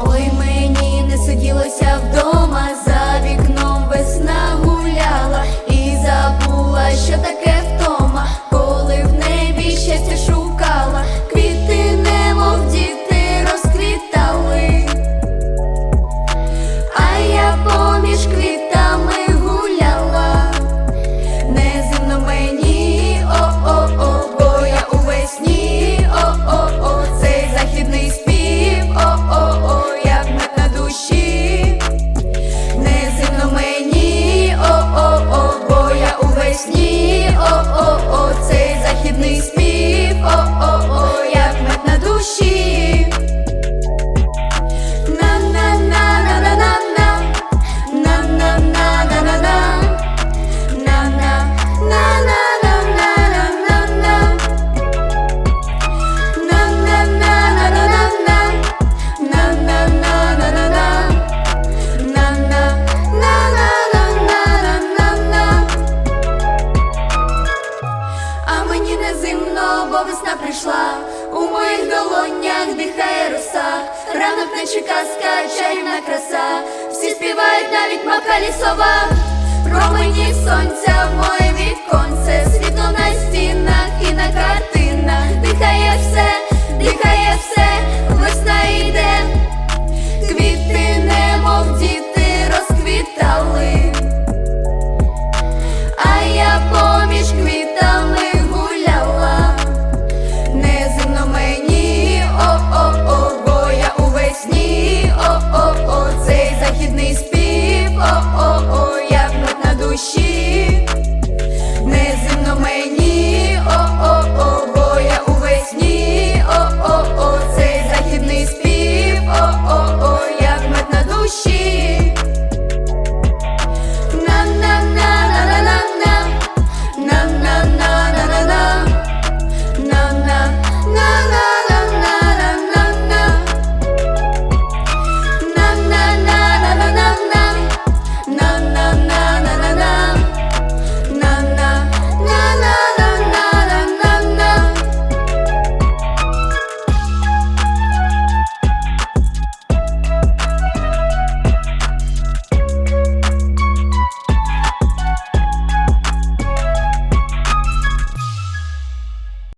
Ой, мені не сиділося вдома, за вікном весна гуляла і забула, що таке втома, коли в небі щастя шукала, прийшла. У моїх долонях дихає роса, ранок наче казка, чарівна краса. Всі співають навіть махалі лісова. Промені сонця в моє віконце wish you